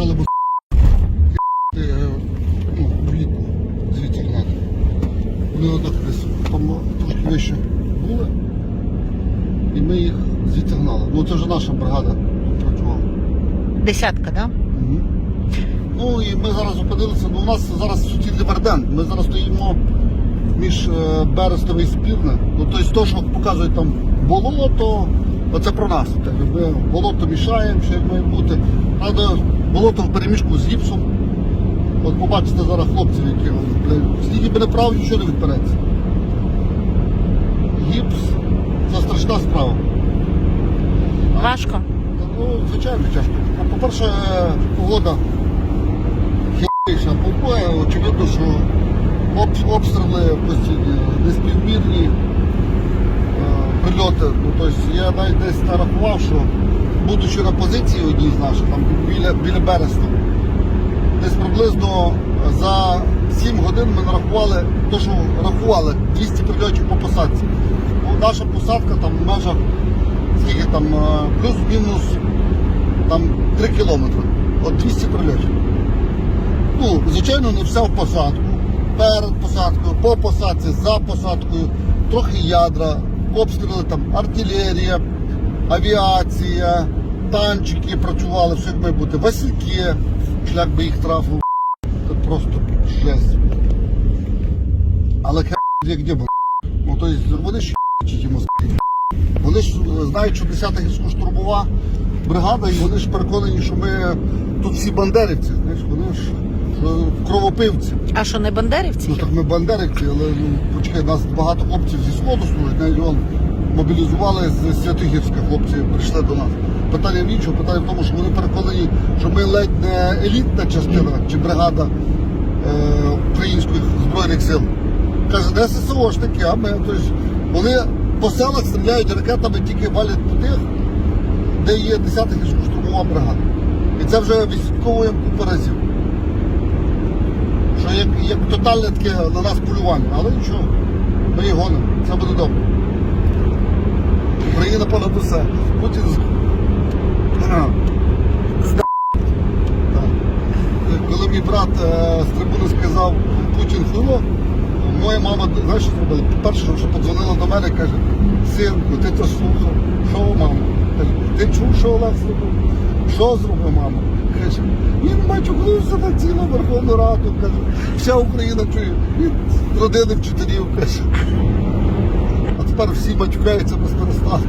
почали б е, ну, влітку звідси гнати. Вони отак десь там трошки вище були. І ми їх звідси гнали. Ну це вже наша бригада працювала. Десятка, да? Мгм. Ну і ми зараз зупинилися. Ну, у нас зараз суцільний Берден. Ми зараз стоїмо між е, Берестове і Спірне. Ну, тобто то, що показують там болото, оце про нас. Ми болото мішаємо, що має бути. Правда, болото в переміжку з гіпсом. От побачите зараз хлопців, які скільки би не прав, нічого не відпереться. Гіпс це страшна справа. Важко. Ну, звичайно, тяжко. По-перше, погода хіша. По-друге, очевидно, що обстріли постійні, неспівмірні тобто я навіть десь нарахував, що будучи на позиції одній з наших, там біля, біля Береста, десь приблизно за 7 годин ми нарахували, то, що рахували 200 прильотів по посадці. Ну, наша посадка там в межах скільки там е, плюс-мінус там 3 кілометри. От 200 прильотів. Ну, звичайно, не все в посадку. Перед посадкою, по посадці, за посадкою, трохи ядра, обстріли там, артилерія, авіація, танчики працювали, все як має бути, васильки, шлях би їх трафив. Це просто жесть. Але як де Ну, то есть, вони ті москалі. Вони ж е, знають, що 10-та гірсько-штурмова бригада, і вони ж переконані, що ми тут всі бандерівці, знаєш, вони ж кровопивці. А що, не бандерівці? Ну так ми бандерівці, але ну, почекай, нас багато хлопців зі сходу служать, навіть вон мобілізували з Святигірська хлопці, прийшли до нас. Питання в іншому, питання в тому, що вони переконані, що ми ледь не елітна частина чи бригада е, українських збройних сил. Каже, де ССО ж такі, а ми тобто, вони по селах стріляють ракетами, тільки валять по тих, де є 10-та гірсько-штурмова бригада. І це вже відслідковуємо купу разів. Що як, як тотальне таке на нас полювання, але нічого, ми їх гонимо, це буде добре. Україна понад усе. Путін з... Коли мій брат е, з трибуни сказав Путін хуйло, моя мама, знаєш, що зробила? Перше, що подзвонила до мене, каже, синку, ти то слухав, що мама? Ти чув, що Олег зробив? Що зробив мама? Каже, він матюкнувся на цілу Верховну Раду, каже, вся Україна чує, він з родини вчителів, каже. А тепер всі матюкаються без перестанку.